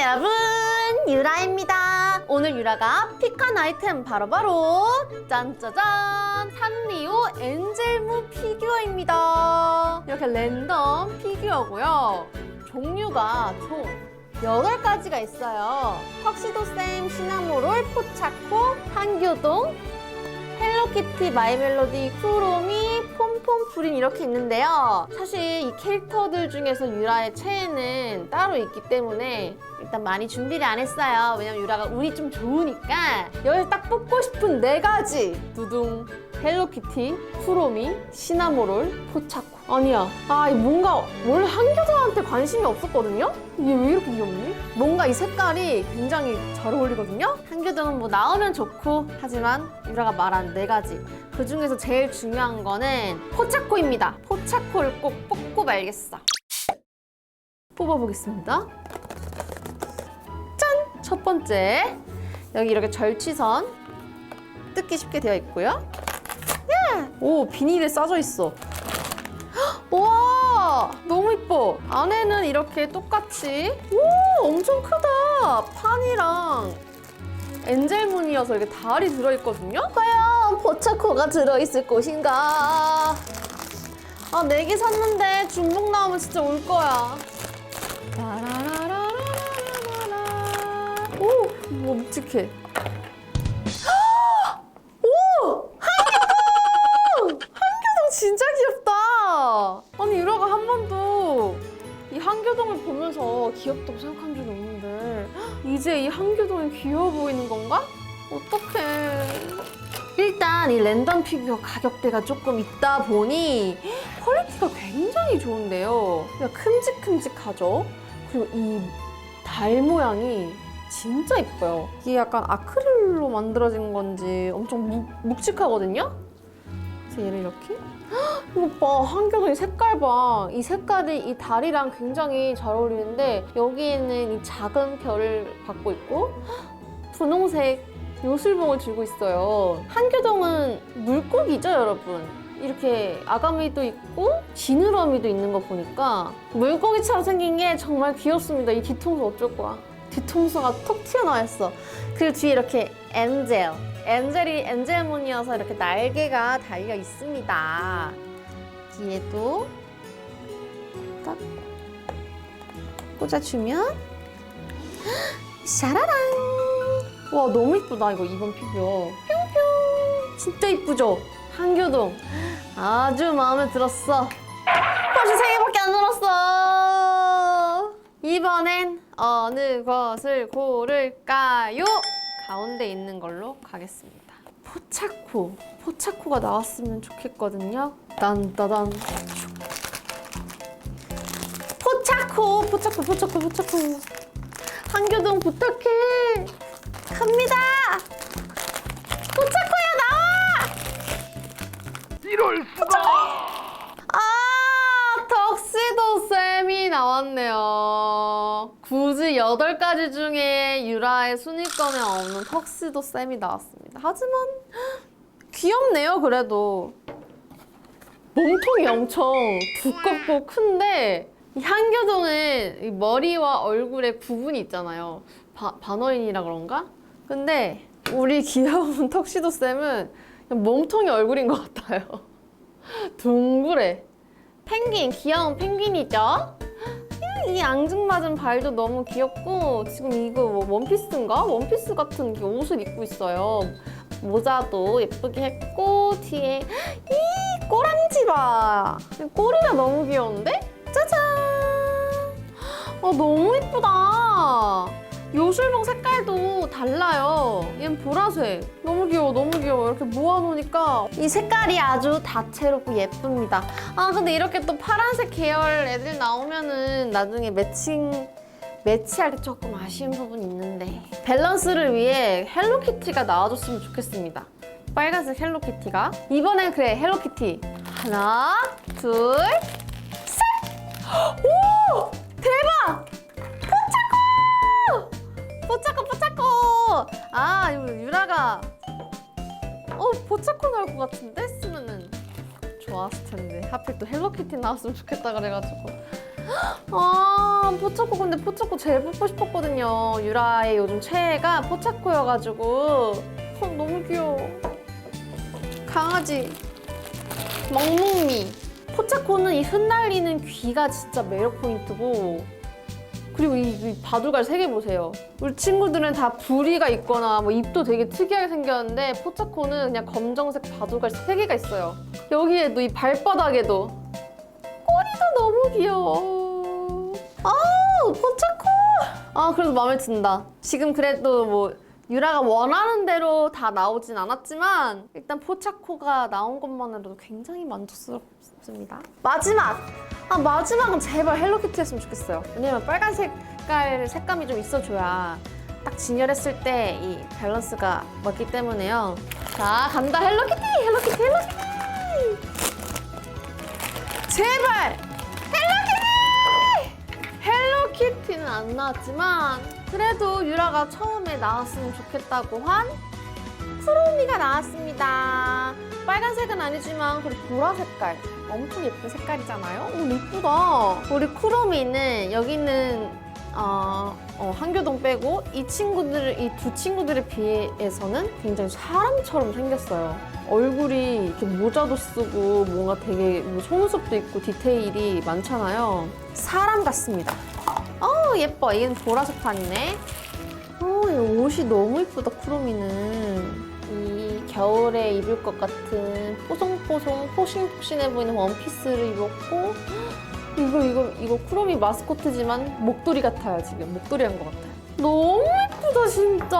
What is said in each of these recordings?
여러분 유라입니다. 오늘 유라가 픽한 아이템 바로 바로 짠짜잔 산리오 엔젤무 피규어입니다. 이렇게 랜덤 피규어고요. 종류가 총 8가지가 있어요. 턱시도쌤 시나모롤 포차코 한교동 헬로키티, 마이멜로디, 쿠로미, 폼폼 프린 이렇게 있는데요. 사실 이 캐릭터들 중에서 유라의 최애는 따로 있기 때문에 일단 많이 준비를 안 했어요. 왜냐면 유라가 운이 좀 좋으니까 여기서 딱 뽑고 싶은 네 가지 두둥 헬로키티, 쿠로미, 시나모롤, 포차코 아니야 아 뭔가 원래 한교동한테 관심이 없었거든요? 이게 왜 이렇게 귀엽니? 뭔가 이 색깔이 굉장히 잘 어울리거든요? 한교동은 뭐 나오면 좋고 하지만 유라가 말한 네 가지 그 중에서 제일 중요한 거는 포차코입니다 포차코를 꼭 뽑고 말겠어 뽑아보겠습니다 짠! 첫 번째 여기 이렇게 절취선 뜯기 쉽게 되어 있고요 야! 오 비닐에 싸져 있어 와 너무 이뻐. 안에는 이렇게 똑같이. 오 엄청 크다. 판이랑 엔젤문이어서 이렇게 달이 들어있거든요? 과연 포차코가 들어있을 것인가? 아 네 개 샀는데 중복 나오면 진짜 울 거야. 오 뭐, 묵직해 한교동을 보면서 귀엽다고 생각한 적이 없는데 헉, 이제 이 한교동이 귀여워 보이는 건가? 어떡해. 일단 이 랜덤 피규어 가격대가 조금 있다 보니 퀄리티가 굉장히 좋은데요. 그냥 큼직큼직하죠. 그리고 이 달 모양이 진짜 이뻐요. 이게 약간 아크릴로 만들어진 건지 엄청 묵, 묵직하거든요. 그래서 얘를 이렇게 헉, 이거 봐 한겨울이 색깔 봐 이 색깔이 이 달이랑 굉장히 잘 어울리는데 여기에는 이 작은 별을 갖고 있고 헉, 분홍색 요술봉을 들고 있어요. 한교동은 물고기죠 여러분? 이렇게 아가미도 있고 지느러미도 있는 거 보니까 물고기처럼 생긴 게 정말 귀엽습니다. 이 뒤통수 어쩔 거야? 뒤통수가 톡 튀어나와 있어. 그리고 뒤에 이렇게 엔젤 엔젤이 엔젤문이어서 이렇게 날개가 달려 있습니다. 뒤에도 딱 꽂아주면 샤라랑 와 너무 이쁘다 이거 이번 피규어 뿅뿅 진짜 이쁘죠? 한교동 아주 마음에 들었어 벌써 세 개밖에 안 남았어 이번엔 어느 것을 고를까요? 가운데 있는 걸로 가겠습니다. 포차코. 포차코가 나왔으면 좋겠거든요. 딴따단. 포차코. 포차코, 포차코, 포차코. 한교동 부탁해. 갑니다. 포차코야, 나와! 이럴 수가! 아, 턱시도 쌤이 나왔네요. 굳이 8가지 중에 유라의 순위권에 없는 턱시도 쌤이 나왔습니다. 하지만 귀엽네요, 그래도. 몸통이 엄청 두껍고 큰데 이 한교동은 이 머리와 얼굴에 구분이 있잖아요. 바, 반어인이라 그런가? 근데 우리 귀여운 턱시도 쌤은 몸통이 얼굴인 것 같아요. 둥그레. 펭귄, 귀여운 펭귄이죠? 이 앙증맞은 발도 너무 귀엽고 지금 이거 뭐 원피스인가? 원피스 같은 게 옷을 입고 있어요. 모자도 예쁘게 했고 뒤에 이 꼬랑지 봐. 이 꼬리가 너무 귀여운데? 짜잔! 아 너무 예쁘다. 요술봉 색깔도 달라요. 얘는 보라색. 너무 귀여워, 너무 귀여워. 이렇게 모아놓으니까 이 색깔이 아주 다채롭고 예쁩니다. 아, 근데 이렇게 또 파란색 계열 애들 나오면은 나중에 매칭, 매치할 때 조금 아쉬운 부분이 있는데. 밸런스를 위해 헬로키티가 나와줬으면 좋겠습니다. 빨간색 헬로키티가. 이번엔 그래, 헬로키티. 하나, 둘, 셋! 오! 대박! 아 유라가 어 포차코 나올 것 같은데? 했으면은. 좋았을 텐데. 하필 또 헬로키티 나왔으면 좋겠다 그래가지고. 아 포차코 근데 포차코 제일 뽑고 싶었거든요. 유라의 요즘 최애가 포차코여가지고. 어, 너무 귀여워. 강아지. 멍멍미. 포차코는 이 흩날리는 귀가 진짜 매력 포인트고 그리고 이, 이 바둑알 세 개 보세요. 우리 친구들은 다 부리가 있거나 뭐 입도 되게 특이하게 생겼는데 포차코는 그냥 검정색 바둑알 세 개가 있어요. 여기에도 이 발바닥에도 꼬리도 너무 귀여워. 아 포차코. 아 그래도 마음에 든다. 지금 그래도 뭐 유라가 원하는 대로 다 나오진 않았지만 일단 포차코가 나온 것만으로도 굉장히 만족스럽습니다. 마지막. 아 마지막은 제발 헬로키티였으면 좋겠어요. 왜냐면 빨간 색깔 색감이 좀 있어줘야 딱 진열했을 때 이 밸런스가 맞기 때문에요. 자 간다 헬로키티 헬로키티 헬로키티. 제발 헬로키티! 헬로키티는 안 나왔지만 그래도 유라가 처음에 나왔으면 좋겠다고 한 쿠로미가 나왔습니다. 빨간색은 아니지만 그리고 보라 색깔 엄청 예쁜 색깔이잖아요. 오 예쁘다. 우리 쿠로미는 여기 있는 어, 어, 한교동 빼고 이 친구들 이 두 친구들에 비해서는 굉장히 사람처럼 생겼어요. 얼굴이 이렇게 모자도 쓰고 뭔가 되게 뭐 속눈썹도 있고 디테일이 많잖아요. 사람 같습니다. 어 예뻐. 얘는 보라색 판이네. 어, 이 옷이 너무 예쁘다, 쿠로미는. 이 겨울에 입을 것 같은 뽀송뽀송, 포신포신해 보이는 원피스를 입었고, 이거, 이거, 이거 쿠로미 마스코트지만 목도리 같아요, 지금. 목도리 한 것 같아요. 너무 예쁘다, 진짜.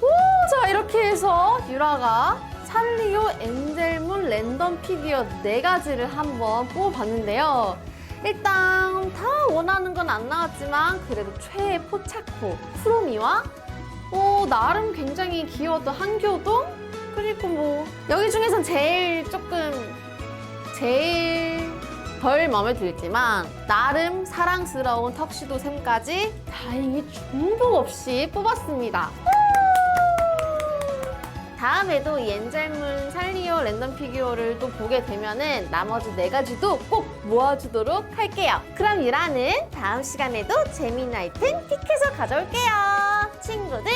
오, 자, 이렇게 해서 유라가 살리오 엔젤문 랜덤 피규어 네가지를 한번 뽑아봤는데요. 일단 다 원하는 건 안 나왔지만 그래도 최애 포차코 쿠로미와 어, 나름 굉장히 귀여웠던 한교동 그리고 뭐 여기 중에선 제일 조금 제일 덜 마음에 들지만 나름 사랑스러운 턱시도 샘까지 다행히 중복 없이 뽑았습니다. 다음에도 이 엔젤문 살리오 랜덤 피규어를 또 보게 되면은 나머지 네 가지도 꼭 모아주도록 할게요. 그럼 유라는 다음 시간에도 아이템 픽해서 가져올게요. 친구들